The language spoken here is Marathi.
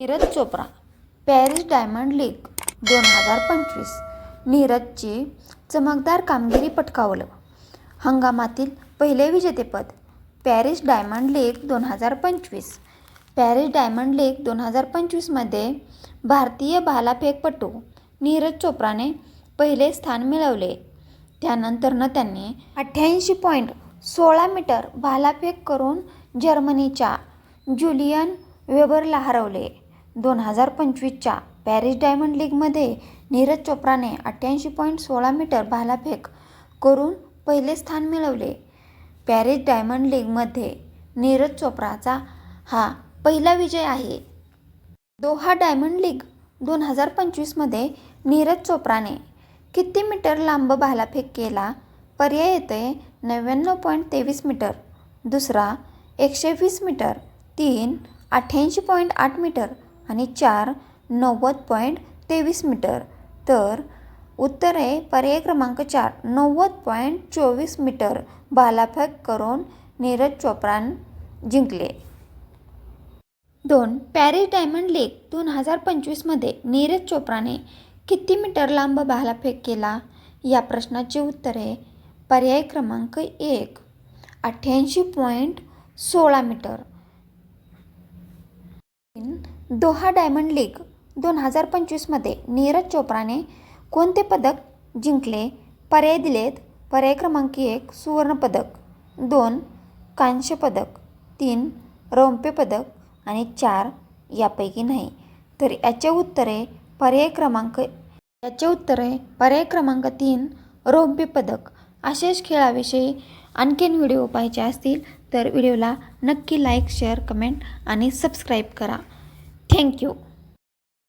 Neeraj Chopra Paris Diamond League दोन हजार पंचवीस. नीरजची चमकदार कामगिरी पटकावलं. हंगामातील पहिले विजेतेपद पॅरिस डायमंड लीग दोन हजार पंचवीस. पॅरिस डायमंड लीग दोन हजार पंचवीसमध्ये भारतीय भालाफेकपटू नीरज चोप्राने पहिले स्थान मिळवले. त्यानंतरनं त्यांनी अठ्ठ्याऐंशी पॉईंट सोळा मीटर भालाफेक करून जर्मनीच्या जुलियन वेबरला हरवले. दोन हजार पंचवीसच्या पॅरिस डायमंड लीगमध्ये नीरज चोप्राने अठ्ठ्याऐंशी पॉईंट सोळा मीटर भालाफेक करून पहिले स्थान मिळवले. पॅरिस डायमंड लीगमध्ये नीरज चोप्राचा हा पहिला विजय आहे. दोहा डायमंड लीग दोन हजार पंचवीसमध्ये नीरज चोप्राने किती मीटर लांब भालाफेक केला? पर्याय येते नव्याण्णव पॉईंट तेवीस मीटर दुसरा एकशे वीस मीटर तीन अठ्ठ्याऐंशी पॉईंट आठ मीटर आणि चार नव्वद पॉईंट तेवीस मीटर. तर उत्तर आहे पर्याय क्रमांक चार नव्वद पॉईंट चोवीस मीटर भालाफेक करून नीरज चोप्रान जिंकले. दोन पॅरिस डायमंड लीग दोन हजार पंचवीसमध्ये नीरज चोप्राने किती मीटर लांब भालाफेक केला? या प्रश्नाचे उत्तर आहे पर्याय क्रमांक एक अठ्ठ्याऐंशी पॉईंट सोळा मीटर. दोहा डायमंड लीग दोन हजार पंचवीसमध्ये नीरज चोप्राने कोणते पदक जिंकले? पर्याय दिलेत. पर्याय क्रमांक एक सुवर्णपदक दोन कांस्य पदक. तीन रौप्य पदक. आणि चार यापैकी नाही. तर याचे उत्तरे पर्याय क्रमांक याचे उत्तरे पर्याय क्रमांक तीन रौप्य पदक. असेच खेळाविषयी आणखीन व्हिडिओ पाहायचे असतील तर व्हिडिओला नक्की लाईक शेअर कमेंट आणि सबस्क्राईब करा. Thank you